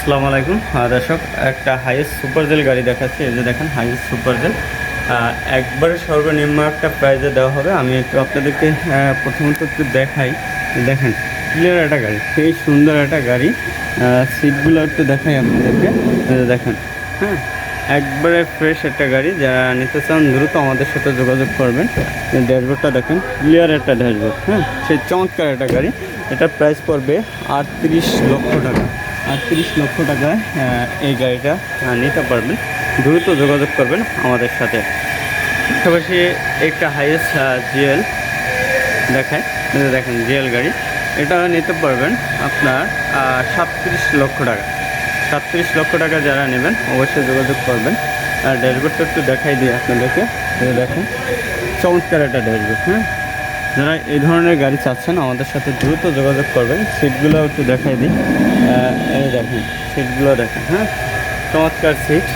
আসসালামু আলাইকুম। দর্শক, একটা হাইয়েস্ট সুপার জেল গাড়ি দেখাচ্ছি। এই যে দেখেন হাইয়েস্ট সুপার জেল একবারে সর্বনিম্ন একটা প্রাইজে দেওয়া হবে। আমি একটু আপনাদেরকে প্রথমত একটু দেখাই। দেখেন ক্লিয়ার একটা গাড়ি, সেই সুন্দর একটা গাড়ি। সিটগুলো একটু দেখাই আপনাদেরকে। দেখেন হ্যাঁ একবারে ফ্রেশ একটা গাড়ি। যারা নিতে চান, দ্রুত আমাদের সাথে যোগাযোগ করবেন। ড্যাশবোর্ডটা দেখেন ক্লিয়ার একটা ড্যাশবোর্ড হ্যাঁ সেই চমৎকার একটা গাড়ি। এটার প্রাইস পড়বে আটত্রিশ লক্ষ টাকা। আটত্রিশ লক্ষ টাকায় এই গাড়িটা নিতে পারবেন। দ্রুত যোগাযোগ করবেন আমাদের সাথে। পাশাপাশি একটা হাইয়েস্ট জিএল দেখায়। দেখেন জিএল গাড়ি। এটা নিতে পারবেন আপনার সাতত্রিশ লক্ষ টাকা। সাতত্রিশ লক্ষ টাকা যারা নেবেন, অবশ্যই যোগাযোগ করবেন। আর ড্যাশবোর্ডটা একটু দেখাই দিই আপনাদেরকে। দেখেন, চমৎকার একটা ড্যাশবোর্ড হ্যাঁ? যারা এই ধরনের গাড়ি চাচ্ছেন, আমাদের সাথে দ্রুত যোগাযোগ করবেন। সিটগুলো একটু দেখাই দিই। এই দেখেন, সিটগুলো দেখেন হ্যাঁ? চমৎকার সিট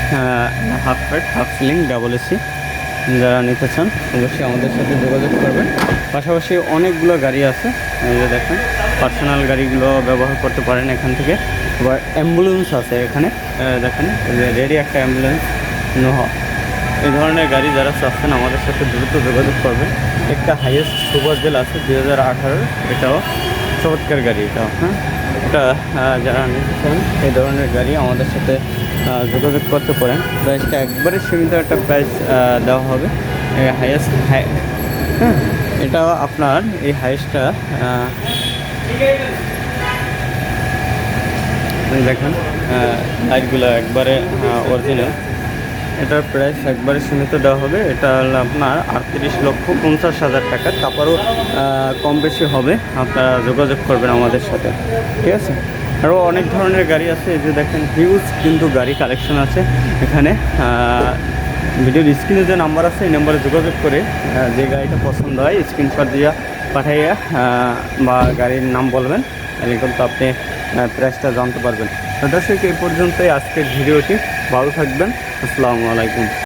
হাফ ফ্যাট হাফ সিলিং, ডাবল এসি যারা নিতে চান, অবশ্যই আমাদের সাথে যোগাযোগ করবেন। পাশাপাশি অনেকগুলো গাড়ি আছে। এই যে দেখেন, পার্সোনাল গাড়িগুলো ব্যবহার করতে পারেন এখান থেকে। আবার অ্যাম্বুলেন্স আছে এখানে। দেখেন রেডি একটা অ্যাম্বুলেন্স নোহা এই ধরনের গাড়ি যারা চাচ্ছেন আমাদের সাথে দ্রুত যোগাযোগ করবেন। একটা হাইয়েস্ট সুপার জেল আছে, দুই হাজার আঠারোর এটাও চমৎকার গাড়ি এটাও হ্যাঁ? এটা যারা নিতে চান এই ধরনের গাড়ি আমাদের সাথে যোগাযোগ করতে পারেন। প্রাইসটা একবারে সীমিত একটা প্রাইস দেওয়া হবে। হাইয়েস্ট হাই হ্যাঁ? এটা আপনার এই হাইয়েস্টটা দেখেন লাইটগুলো একবারে অরিজিনাল এটার প্রাইস একবারে সীমিত দেওয়া হবে। এটা আপনার আটত্রিশ লক্ষ পঞ্চাশ হাজার টাকা। তারপরও কম বেশি হবে। আপনারা যোগাযোগ করবেন আমাদের সাথে। ঠিক আছে? আরও অনেক ধরনের গাড়ি আছে। যে দেখেন হিউজ কিন্তু গাড়ি কালেকশন আছে এখানে। ভিডিওর স্ক্রিনে যে নাম্বার আছে, এই নাম্বারে যোগাযোগ করে যে গাড়িটা পছন্দ হয় স্ক্রিনশট দিয়ে পাঠাইয়া বা গাড়ির নাম বলবেন। তাহলে কিন্তু আপনি প্রাইসটা জানতে পারবেন। তো দর্শক এই পর্যন্তই আজকের ভিডিওটি। ভালো থাকবেন। আসসালামু আলাইকুম।